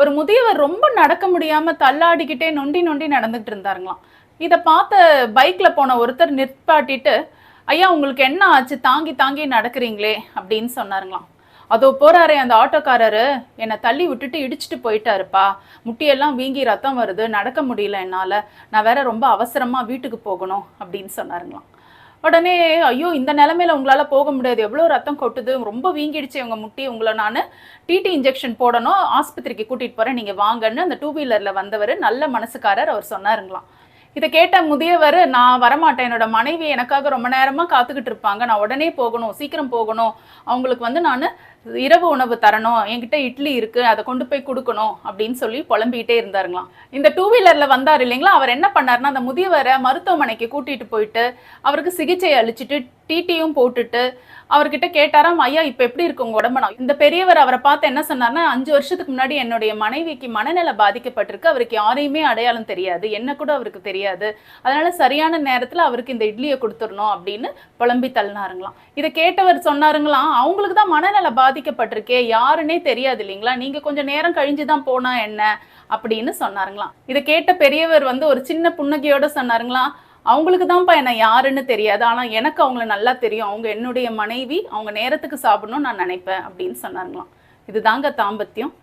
ஒரு முதியவர் ரொம்ப நடக்க முடியாம தள்ளாடிக்கிட்டே நொண்டி நொண்டி நடந்துகிட்டு இருந்தாருங்களாம். இதை பார்த்த பைக்கில் போன ஒருத்தர் நிற்பாட்டிட்டு ஐயா உங்களுக்கு என்ன ஆச்சு? தாங்கி தாங்கி நடக்கிறீங்களே அப்படின்னு சொன்னாருங்களாம். அதோ போறாரே அந்த ஆட்டோக்காரரு. என்னை தள்ளி விட்டுட்டு இடிச்சிட்டு போயிட்டாருப்பா. முட்டியெல்லாம் வீங்கி ரத்தம் வருது. நடக்க முடியல என்னால். நான் வேற ரொம்ப அவசரமாக வீட்டுக்கு போகணும் அப்படின்னு சொன்னாருங்களாம். உடனே ஐயோ இந்த நிலமையில உங்களால போக முடியாது. எவ்வளோ ரத்தம் கொட்டுது? ரொம்ப வீங்கிடுச்சு இவங்க முட்டி. உங்களை நான் டிடி இன்ஜெக்ஷன் போடணும். ஆஸ்பத்திரிக்கு கூட்டிட்டு போறேன். நீங்க வாங்கன்னு அந்த டூ வீலர்ல வந்தவர் நல்ல மனசுக்காரர் அவர் சொன்னாருங்களாம். இதை கேட்ட முதியவர் நான் வரமாட்டேன். என்னோட மனைவி எனக்காக ரொம்ப நேரமா காத்துக்கிட்டு இருப்பாங்க. நான் உடனே போகணும். சீக்கிரம் போகணும். அவங்களுக்கு வந்து நான் இரவு உணவு தரணும் என்கிட்ட இட்லி இருக்கு அதை கொண்டு போய் கொடுக்கணும் அப்படின்னு சொல்லி புலம்பிக்கிட்டே இருந்தாருங்களாம். இந்த டூ வீலர்ல வந்தார் இல்லைங்களா? அவர் என்ன பண்ணாருன்னா அந்த முதியவரை மருத்துவமனைக்கு கூட்டிட்டு போயிட்டு அவருக்கு சிகிச்சை அளிச்சுட்டு டிடியும் போட்டுட்டு அவர்கிட்ட கேட்டாராம் ஐயா இப்போ எப்படி இருக்கு உங்க உடம்பு? இந்த பெரியவர் அவரை பார்த்து என்ன சொன்னார்னா அஞ்சு வருஷத்துக்கு முன்னாடி என்னுடைய மனைவிக்கு மனநல பாதிக்கப்பட்டிருக்கு. அவருக்கு யாரையுமே அடையாளம் தெரியாது. என்ன கூட அவருக்கு தெரியாது. அதனால சரியான நேரத்தில் அவருக்கு இந்த இட்லியை கொடுத்துடணும் அப்படின்னு புலம்பி தள்ளினாருங்களாம். இதை கேட்டவர் சொன்னாருங்களாம் அவங்களுக்கு தான் மனநல பாதிக்கப்பட்டிருக்கே யாருன்னே தெரியாது இல்லைங்களா? நீங்க கொஞ்சம் நேரம் கழிஞ்சு தான் போனா என்ன? அப்படின்னு சொன்னாருங்களாம். இதை கேட்ட பெரியவர் வந்து ஒரு சின்ன புன்னகையோட சொன்னாருங்களாம். அவங்களுக்கு தான்ப்பா என்ன யாருன்னு தெரியாது. ஆனா எனக்கு அவங்கள நல்லா தெரியும். அவங்க என்னுடைய மனைவி அவங்க நேரத்துக்கு சாப்பிடணும்னு நான் நினைப்பேன் அப்படின்னு சொன்னாருங்களாம். இதுதாங்க தாம்பத்தியம்.